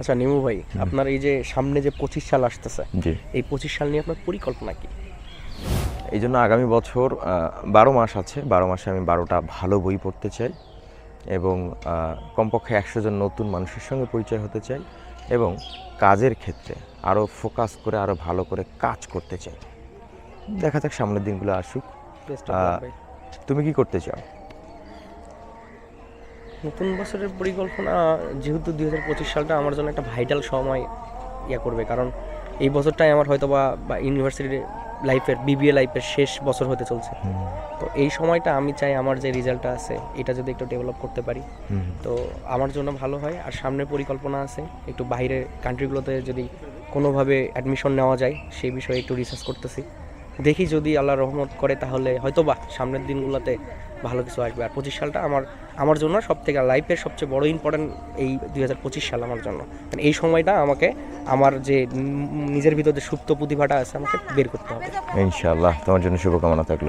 আচ্ছা নিমু ভাই আপনার এই যে সামনে যে পঁচিশ সাল আসতেছে এই পঁচিশ সাল নিয়ে আপনার পরিকল্পনা কি? এই জন্য আগামী বছর বারো মাস আছে। বারো মাসে আমি বারোটা ভালো বই পড়তে চাই এবং কমপক্ষে একশো জন নতুন মানুষের সঙ্গে পরিচয় হতে চাই এবং কাজের ক্ষেত্রে আরও ফোকাস করে আরও ভালো করে কাজ করতে চাই। দেখা যাক সামনের দিনগুলো আসুক। তুমি কি করতে চাও? নতুন বছরের পরিকল্পনা যেহেতু দুই হাজার পঁচিশ সালটা আমার জন্য একটা ভাইটাল সময় ইয়া করবে। কারণ এই বছরটাই আমার হয়তো বা বা ইউনিভার্সিটি লাইফের বিবিএ লাইফের শেষ বছর হতে চলছে। তো এই সময়টা আমি চাই আমার যে রেজাল্টটা আছে এটা যদি একটু ডেভেলপ করতে পারি। তো আমার জন্য ভালো হয়। আর সামনের পরিকল্পনা আছে একটু বাইরের কান্ট্রিগুলোতে যদি কোনোভাবে অ্যাডমিশন নেওয়া যায় সেই বিষয়ে একটু রিসার্চ করতেছি। দেখি যদি আল্লাহ রহমত করে, তাহলে হয়তো বা সামনের দিনগুলোতে ভালো কিছু আসবে। আর পঁচিশ সালটা আমার আমার জন্য সব থেকে লাইফের সবচেয়ে বড় ইম্পর্টেন্ট এই দুই হাজার পঁচিশ সাল আমার জন্য। মানে এই সময়টা আমাকে, আমার যে নিজের ভিতরে সুপ্ত প্রতিভাটা আছে, আমাকে বের করতে হবে। ইনশাআল্লাহ, তোমার জন্য শুভকামনা থাকল।